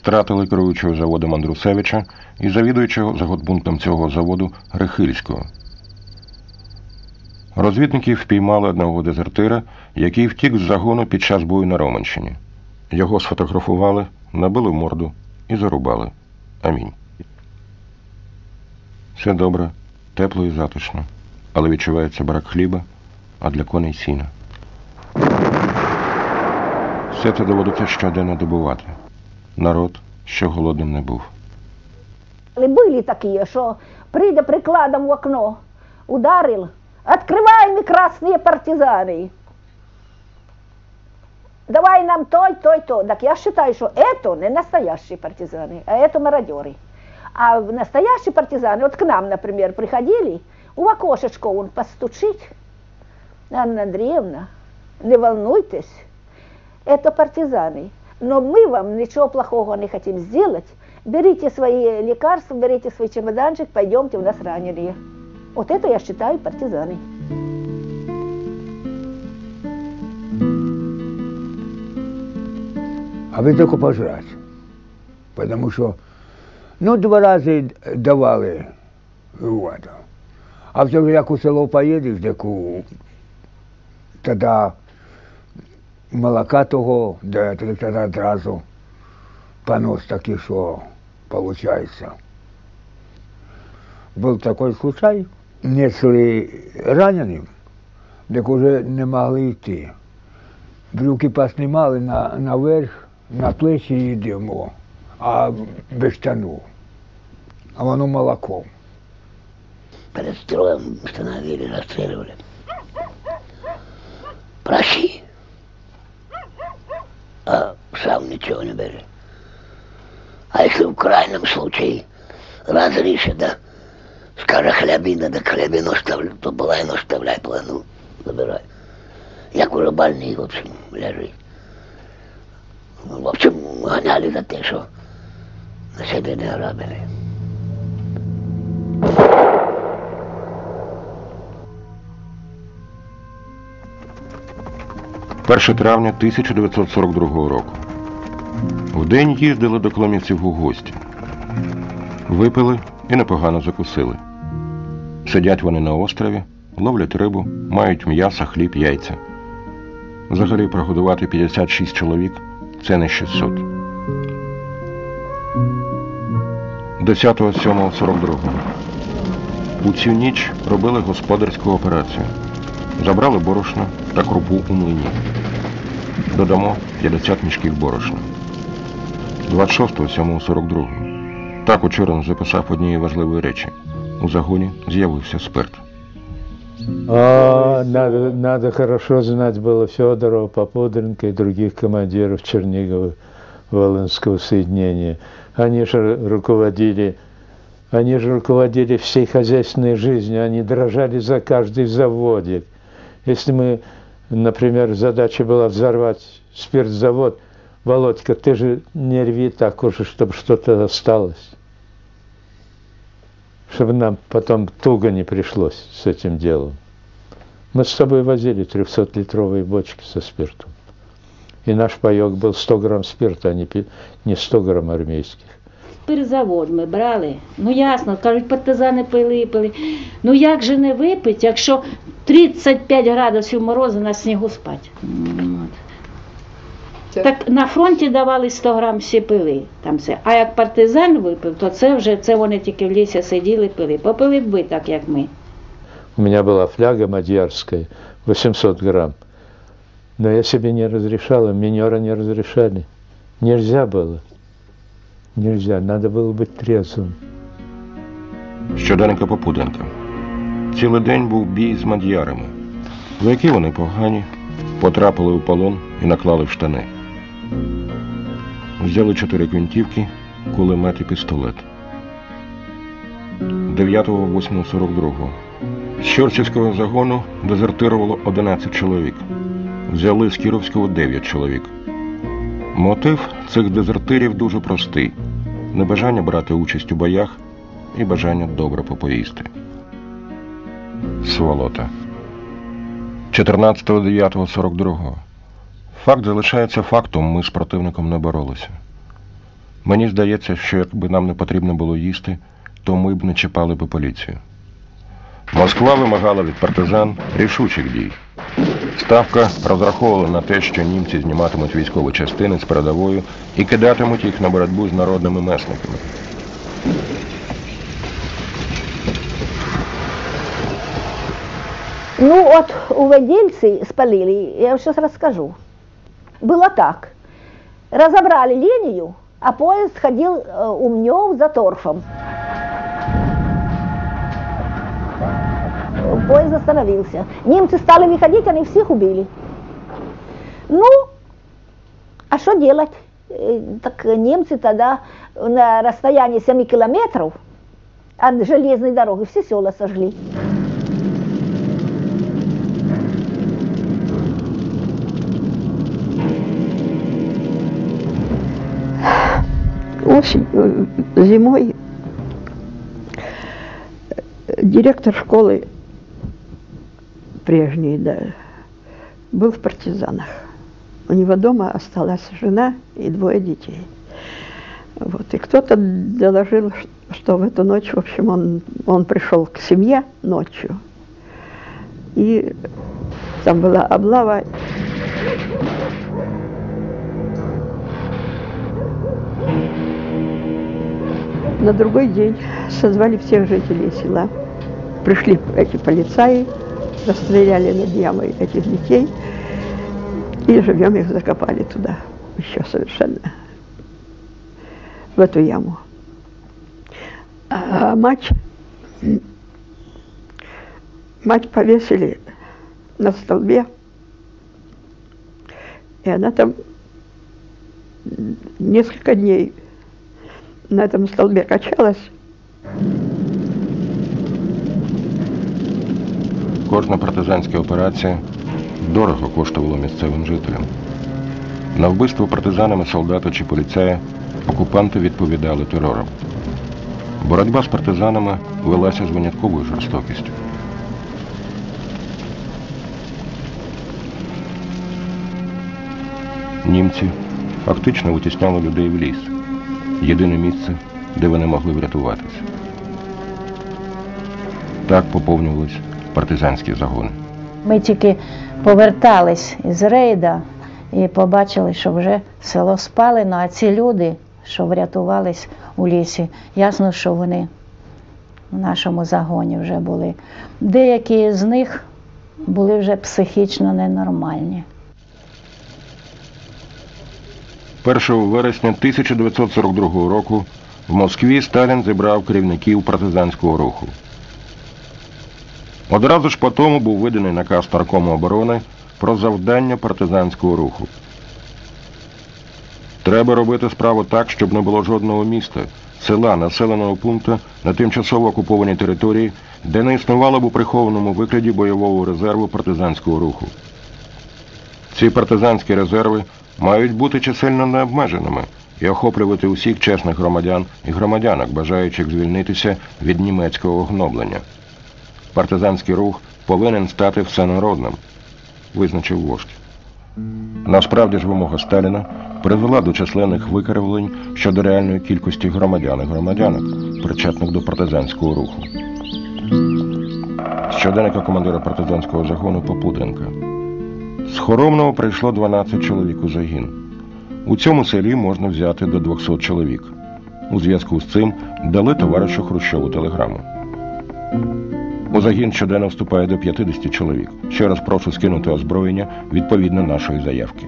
Стратили керуючого заводом Андрусевича і завідуючого заготбунтом цього заводу Рихильського. Розвідники впіймали одного дезертира, який втік з загону під час бою на Романщині. Його сфотографували, набили морду і зарубали. Амінь. Все добре, тепло і затишно, але відчувається брак хліба, а для коней сіна. Все це доводиться щоденно добувати. Народ ще голодним не був. Були такі, що прийде прикладом в окно, ударил, открываем красные партизаны. Давай нам той, той, то. Так я считаю, что это не настоящие партизаны, а это мародеры. А настоящие партизаны, вот к нам, например, приходили, у окошечко он постучить. Анна Андреевна, не волнуйтесь, это партизаны Но мы вам ничего плохого не хотим сделать. Берите свои лекарства, берите свой чемоданчик, пойдемте, у нас раненые. Вот это я считаю партизаны. а ви тільки пожрати. Тому що ну, два рази давали в это. А все ж як у село поїдеш, так у, тоді молока того, да, тоді одразу понос такий, що виходить. Був такий случай, несли раненим, так уже не могли йти. Брюки поснімали на, наверх, на плечі і а без штану. А воно молоком. перед строем остановили, расстреливали. Прощи. А сам ничего не бери. А если в крайнем случае разрешит, да, скажет хлябина, да хлябину оставлю, то половину оставляй, половину забирай. Як уже больний, в общем, лежить. В общем, гоняли за те, що на себе не грабили. 1 травня 1942 року. Вдень їздили до кломівців у гості. Випили і непогано закусили. Сидять вони на острові, ловлять рибу, мають м'ясо, хліб, яйця. Взагалі прогодувати 56 чоловік це не 600. 10.07.42. У цю ніч робили господарську операцію. Забрали борошно та крупу у млині. Додамо 50 мішків борошна. 26.07.42. Так учора записав однієї важливої речі. У загоні з'явився спирт. А, надо, надо хорошо знать было Федорова, Попудренко и других командиров Чернигова Волынского соединения. Они же руководили, они же руководили всей хозяйственной жизнью, они дрожали за каждый заводик. Если мы, например, задача была взорвать спиртзавод, Володька, ты же не рви так уже, чтобы что-то осталось. Чтобы нам потом туго не пришлось с этим делом. Мы с собой возили 300-литровые бочки со спиртом. И наш паек был 100 грамм спирта, а не пи- не 100 грамм армейских. Спиртзавод ми брали. Ну ясно, кажуть, партизани пили, пили. Ну як же не випити, якщо 35 градусів морозу на снігу спать? Це- Так на фронті давали 100 грам всі пили. Там все. А як партизан випив, то це вже це вони тільки в лісі сиділи, пили. Попили б ви так, як ми. У меня была фляга мадьярская, 800 грамм. Но я себе не разрешала, минера не разрешали. Нельзя было Нельзя, надо было быть трезвым. Щоденника Попуденка. Цілий день був бій з мад'ярами. Вояки вони погані, потрапили у полон і наклали в штани. Взяли чотири квинтівки, кулемет і пістолет. 9.08.42. З Чорчівського загону дезертирувало 11 чоловік. Взяли з Кіровського 9 чоловік. Мотив цих дезертирів дуже простий: небажання брати участь у боях і бажання добре попоїсти. Сволота. 14.09.42. Факт залишається фактом, ми з противником не боролися. Мені здається, що якби нам не потрібно було їсти, то ми б не чіпали би поліцію. Москва вимагала від партизан рішучих дій. Ставка розраховувала на те, що німці зніматимуть військові частини з передовою і кидатимуть їх на боротьбу з народними месниками. Ну, вот уводильцы спалили, я вам сейчас расскажу. Было так. Разобрали линию, а поезд ходил э, умнев за торфом. Поезд остановился. Немцы стали выходить, они всех убили. Ну, а что делать? Э, Так немцы тогда на расстоянии 7 километров от железной дороги все села сожгли. осень, э, зимой э, директор школы прежний, да, был в партизанах. У него дома осталась жена и двое детей. Вот. И кто-то доложил, что в эту ночь, в общем, он, он пришел к семье ночью. И там была облава, На другой день созвали всех жителей села. Пришли эти полицаи, расстреляли над ямой этих детей и живем их закопали туда, еще совершенно, в эту яму. А мать, мать повесили на столбе, и она там несколько дней на этом столбе качалась. Кожна партизанська операція дорого коштувала місцевим жителям. На вбивство партизанами солдата чи поліцая окупанти відповідали терором. Боротьба з партизанами велася з винятковою жорстокістю. Німці фактично витісняли людей в ліс. Єдине місце, де вони могли врятуватися. Так поповнювались партизанські загони. Ми тільки повертались із рейда і побачили, що вже село спалено, а ці люди, що врятувались у лісі, ясно, що вони в нашому загоні вже були. Деякі з них були вже психічно ненормальні. 1 вересня 1942 року в Москві Сталін зібрав керівників партизанського руху. Одразу ж по тому був виданий наказ Наркому оборони про завдання партизанського руху. Треба робити справу так, щоб не було жодного міста, села, населеного пункту на тимчасово окупованій території, де не існувало б у прихованому викладі бойового резерву партизанського руху. Ці партизанські резерви мають бути чисельно необмеженими і охоплювати усіх чесних громадян і громадянок, бажаючих звільнитися від німецького гноблення. Партизанський рух повинен стати всенародним, визначив вождь. Насправді ж вимога Сталіна призвела до численних викривлень щодо реальної кількості громадян і громадянок, причетних до партизанського руху. Щоденника командира партизанського загону Попудренка. З Хоромного прийшло 12 чоловік у загін. У цьому селі можна взяти до 200 чоловік. У зв'язку з цим дали товаришу Хрущову телеграму. У загін щоденно вступає до 50 чоловік. Ще раз прошу скинути озброєння відповідно нашої заявки.